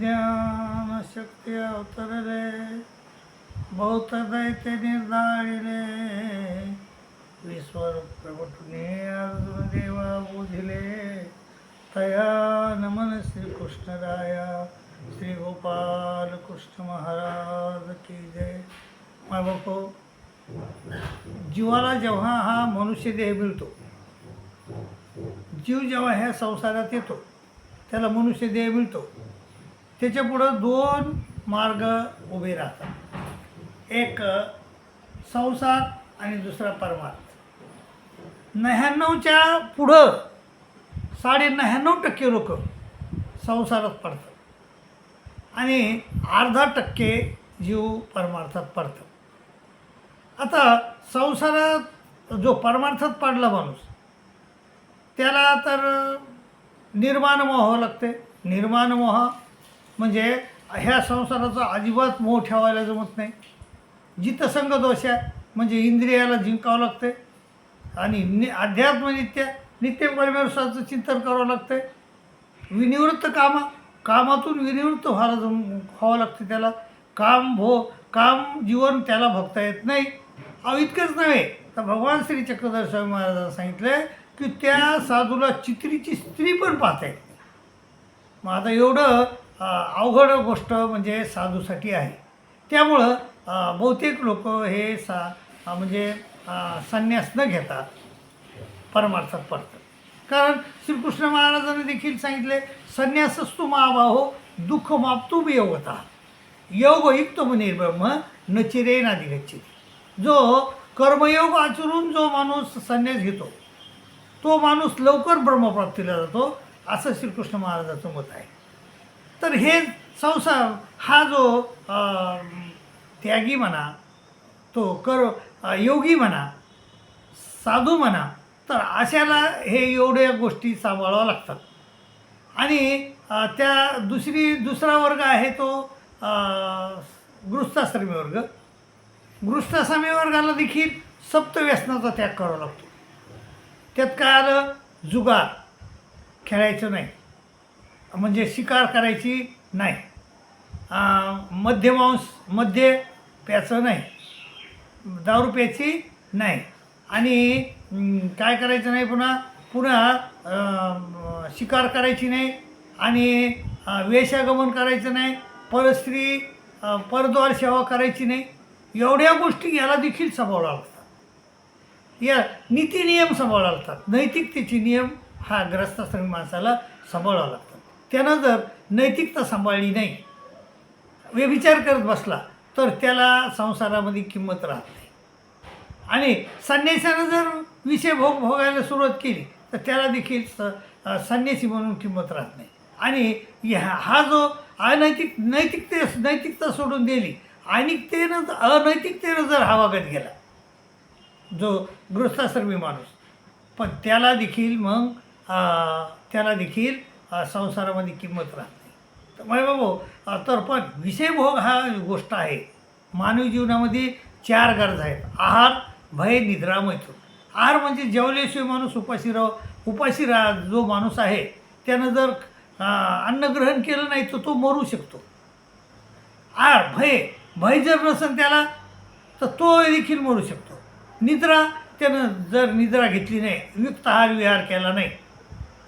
ज्ञानशक्ती अवतरले बहुत दैत्य निर्धारिले विश्वरूप प्रगटुने अर्जुन देवा बोधिले तया नमन श्री कृष्णराया श्री गोपाल कृष्ण महाराज की जय. माय जीवाला जेव्हा हा मनुष्य देह मिळतो जीव जेव्हा ह्या संसारात येतो त्याला मनुष्य देह मिळतो. त्याच्या पुढं दोन मार्ग उभे राहतात. एक संसार आणि दुसरा परमार्थ. नव्याण्णवच्या पुढं साडे नव्याण्णव टक्के लोक संसारात पडतात. आणि अर्धा टक्के जीव परमार्थात पडतात. आता संसारात जो परमार्थात पडला माणूस त्याला तर निर्माण मोह लागते. निर्माण मोह म्हणजे ह्या संसाराचा अजिबात मोह ठेवायला जमत नाही. जितसंग दोष आहे म्हणजे इंद्रियाला जिंकावं लागते आणि नि अध्यात्म नित्य नित्य परमेश्वराचं चिंतन करावं लागते विनिवृत्त कामा कामातून विनिवृत्त व्हायला जम व्हावं लागते त्याला. काम भो काम जीवन त्याला भगता येत नाही. अहो इतकंच नव्हे. तर भगवान श्री चक्रधर स्वामी महाराजांना सांगितलं की त्या साधूला चित्रीची स्त्री पण पाहते मग आता एवढं अवघड गोष्ट म्हणजे साधूसाठी आहे. त्यामुळं बहुतेक लोक हे सा म्हणजे संन्यास न घेता परमार्थात पडतात. कारण श्रीकृष्ण महाराजांनी देखील सांगितले संन्यासस्तु महाबाहो दुःख मापतू योगता योग युक्त निर्ब्रह्म ब्रह्म न चिरे नाधिगच्छित जो कर्मयोग आचरून जो माणूस संन्यास घेतो तो माणूस लवकर ब्रह्मप्राप्तीला जातो असं श्रीकृष्ण महाराजाचं मत आहे. तर हे संसार हा जो त्यागी म्हणा तो कर योगी म्हणा साधू म्हणा तर अशाला हे एवढ्या गोष्टी सांभाळाव्या लागतात. आणि त्या दुसरी दुसरा वर्ग आहे तो अं, गृहस्थाश्रमी वर्ग. गृहस्थाश्रमी वर्गाला देखील सप्तव्यसनाचा त्याग करावा लागतो. त्यात काय आलं? जुगार. खेळायचं नाही. म्हणजे शिकार करायची नाही. मध्यमांस मध्य प्यायचं नाही. दारू प्यायची नाही. आणि काय करायचं नाही पुन्हा? पुन्हा शिकार करायची नाही आणि वेशागमन करायचं नाही. परस्त्री परद्वार सेवा करायची नाही. एवढ्या गोष्टी याला देखील सांभाळाव्या लागतात. या नीतिनियम सांभाळावं लागतात. नैतिकतेचे नियम हा ग्रस्ताश्रमी माणसाला सांभाळावा लागतात. त्यानं जर नैतिकता सांभाळली नाही व्यभिचार करत बसला तर त्याला संसारामध्ये किंमत राहत नाही. आणि संन्यासानं जर विषय भोग भोगायला सुरुवात केली तर त्याला देखील स संन्यासी म्हणून किंमत राहत नाही. आणि ह्या हा जो अनैतिक नैतिकते नैतिकता सोडून दिली अनिकतेनं अनैतिकतेनं जर हा वागत गेला जो गृहस्थाश्रमी माणूस पण त्याला देखील मग त्याला देखील संसारामध्ये किंमत राहत नाही. तर माय बाबू तर पण विषयभोग हा गोष्ट आहे. मानवी जीवनामध्ये चार गरजा आहेत. आहार भय निद्रा मैथून आहार म्हणजे जेवल्याशिवाय माणूस उपाशी राह उपाशी राह जो माणूस आहे त्यानं जर अन्न अन्नग्रहण केलं नाही तर तो मरू शकतो. आहार भय भय जर नसेल त्याला तर तो देखील मरू शकतो. निद्रा त्यानं जर निद्रा घेतली नाही युक्त आहार विहार केला नाही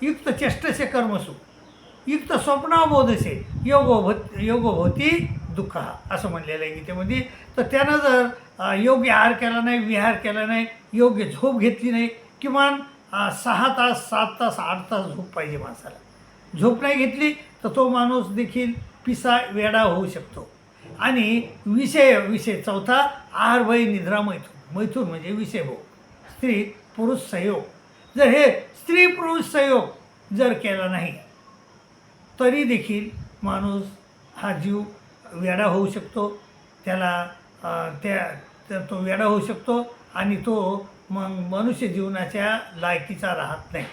युक्त चेष्टसे कर्मसु। युक्त स्वप्नाबोधसे। योगो योगोभोवती दुःख असं म्हणलेलं आहे गीतेमध्ये. तर त्यानं जर योग्य आहार केला नाही विहार केला नाही योग्य झोप घेतली नाही किमान सहा तास सात तास आठ तास झोप पाहिजे माणसाला. झोप नाही घेतली तर तो माणूस देखील पिसा वेडा होऊ शकतो. आणि विषय विषय चौथा आहार भय निद्रा मैथून. मैथून म्हणजे विषयभोग स्त्री पुरुष सहयोग जर हे स्त्री पुरुष सहयोग जर केला नाही तरी देखील माणूस हा जीव वेडा होऊ शकतो. त्याला त्या त्या- तो वेडा होऊ शकतो आणि तो मग मनुष्य जीवनाच्या लायकीचा राहत नाही.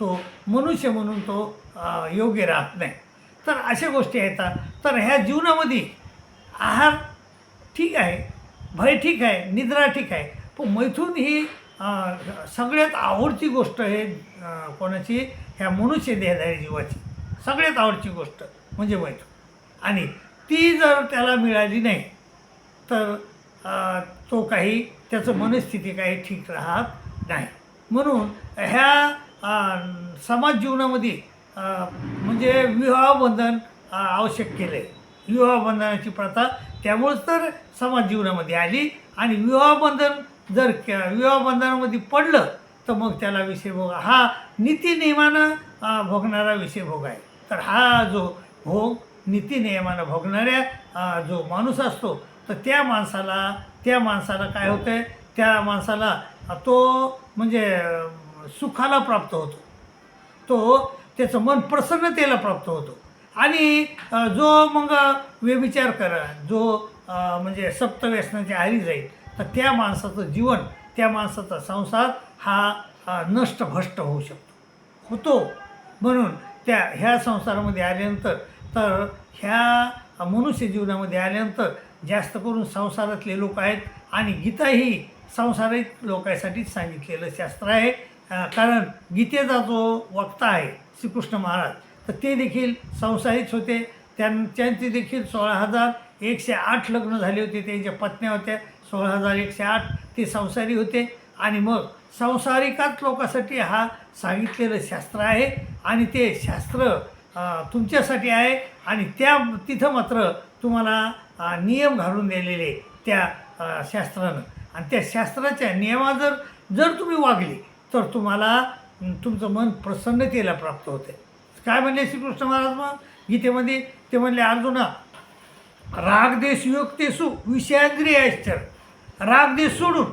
तो मनुष्य म्हणून तो योग्य राहत नाही. तर अशा गोष्टी येतात तर ह्या जीवनामध्ये आहार ठीक आहे भय ठीक आहे निद्रा ठीक आहे पण मैथून ही सगळ्यात आवडती गोष्ट हे कोणाची? ह्या मनुष्य देहधारी जीवाची. सगळ्यात आवडची गोष्ट म्हणजे मैत्री आणि ती जर त्याला मिळाली नाही तर तो काही त्याचं मनस्थिती काही ठीक राहत नाही. म्हणून ह्या समाज जीवनामध्ये म्हणजे विवाहबंधन आवश्यक केलं आहे विवाहबंधनाची प्रथा त्यामुळंच तर समाज जीवनामध्ये आली आणि विवाहबंधन जर क- विवाहबंधनामध्ये पडलं तर मग त्याला विषय भोग. हा नीतिनियमानं भोगणारा विषय भोग आहे. तर हा जो भोग नीतिनियमानं भोगणाऱ्या जो माणूस असतो तर त्या माणसाला त्या माणसाला काय होतं आहे त्या माणसाला तो म्हणजे सुखाला प्राप्त होतो. तो त्याचं मन प्रसन्नतेला प्राप्त होतो. आणि जो मग व्यभिचार करा जो म्हणजे सप्तव्यसनाच्या आरी जाईल तर त्या माणसाचं जीवन त्या माणसाचा संसार हा अ, नष्ट भ्रष्ट होऊ शकतो. होतो. म्हणून त्या ह्या संसारामध्ये आल्यानंतर तर ह्या मनुष्य जीवनामध्ये आल्यानंतर जास्त करून संसारातले लोक आहेत आणि गीता ही संसारिक लोकांसाठीच सांगितलेलं शास्त्र आहे. कारण गीतेचा जो वक्ता आहे श्रीकृष्ण महाराज तर ते देखील संसारिक होते. त्यां त्यांचे देखील सोळा हजार एकशे आठ लग्न झाले होते त्यांच्या पत्न्या होत्या. सोळा हजार एकशे आठ ते संसारी होते. आणि मग संसारिकाच लोकांसाठी हा सांगितलेलं शास्त्र आहे. आणि ते शास्त्र तुमच्यासाठी आहे. आणि त्या तिथं मात्र तुम्हाला नियम घालून दिलेले त्या शास्त्रानं. आणि त्या शास्त्राच्या नियमा जर जर तुम्ही वागली तर तुम्हाला तुमचं मन प्रसन्नतेला प्राप्त होते. काय म्हणले श्रीकृष्ण महाराज मग? गीतेमध्ये ते म्हणले अर्जुना रागदेश युक्तेसु विषयांद्रियाश्चर रागदेश सोडून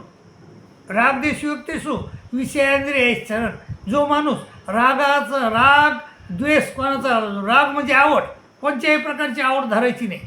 रागदेश युक्तेसु विषयांद्रियाश्चरण जो माणूस रागाचा राग द्वेष कोणाचा राग म्हणजे आवड कोणत्याही प्रकारची आवड धरायची नाही.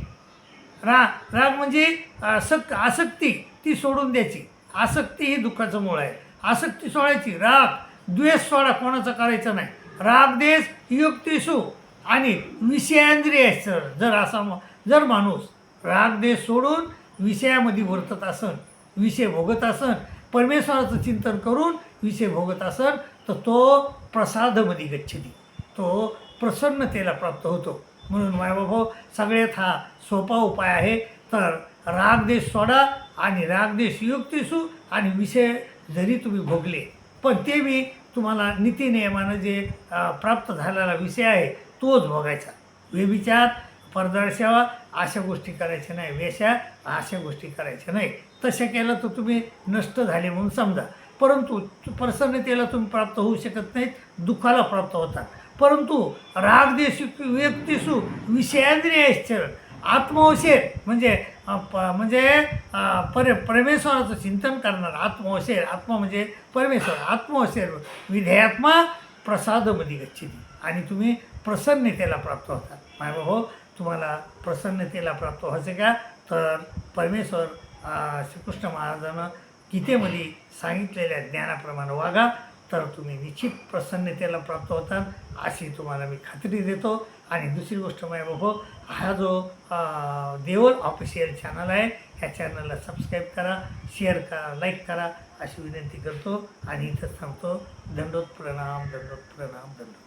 रा राग म्हणजे आसक्त आसक्ती ती सोडून द्यायची. आसक्ती ही दुःखाचं मूळ आहे. आसक्ती सोडायची राग द्वेष सोडा कोणाचा करायचा नाही. राग देश युक्तिसू आणि विषयांद्रिय जर असा जर माणूस राग देश सोडून विषयामध्ये वर्तत असन विषय भोगत असन परमेश्वराचं चिंतन करून विषय भोगत असन तर तो प्रसादमध्ये गच्छती. तो प्रसन्नतेला प्राप्त होतो. म्हणून मायबाबा सगळ्यात हा सोपा उपाय आहे. तर रागदेश सोडा आणि रागदेश युक्तिसू आणि विषय जरी तुम्ही भोगले पण ते मी तुम्हाला नीतिनियमानं जे प्राप्त झालेला विषय आहे तोच भोगायचा. व्यभिचार परदर्शावा अशा गोष्टी करायच्या नाही. वेश्या अशा गोष्टी करायच्या नाही. तशा केलं तर तुम्ही नष्ट झाले म्हणून समजा. परंतु प्रसन्नतेला तुम्ही प्राप्त होऊ शकत नाहीत दुःखाला प्राप्त होतात. परंतु रागदेश व्यक्तिसू विषयांद्रियश्चरण आत्मवशेर म्हणजे प म्हणजे पर परमेश्वराचं चिंतन करणार आत्मवशेर आत्मा म्हणजे परमेश्वर आत्मवशेर विधेयात्मा प्रसादमध्ये गच्छिती. आणि तुम्ही प्रसन्नतेला प्राप्त होतात. मायबाबा हो. तुम्हाला प्रसन्नतेला प्राप्त व्हायचं का? तर परमेश्वर श्रीकृष्ण महाराजानं गीतेमध्ये सांगितलेल्या ज्ञानाप्रमाणे वागा तर तुम्ही निश्चित प्रसन्नतेला प्राप्त होतात अशी तुम्हाला मी खात्री देतो. आणि दुसरी गोष्ट माझ्या बाबा हा जो देवल ऑफिशियल चॅनल आहे ह्या चॅनलला सबस्क्राईब करा शेअर करा लाईक करा अशी विनंती करतो. आणि इथं सांगतो दंडोत प्रणाम दंडोत प्रणाम दंडोत.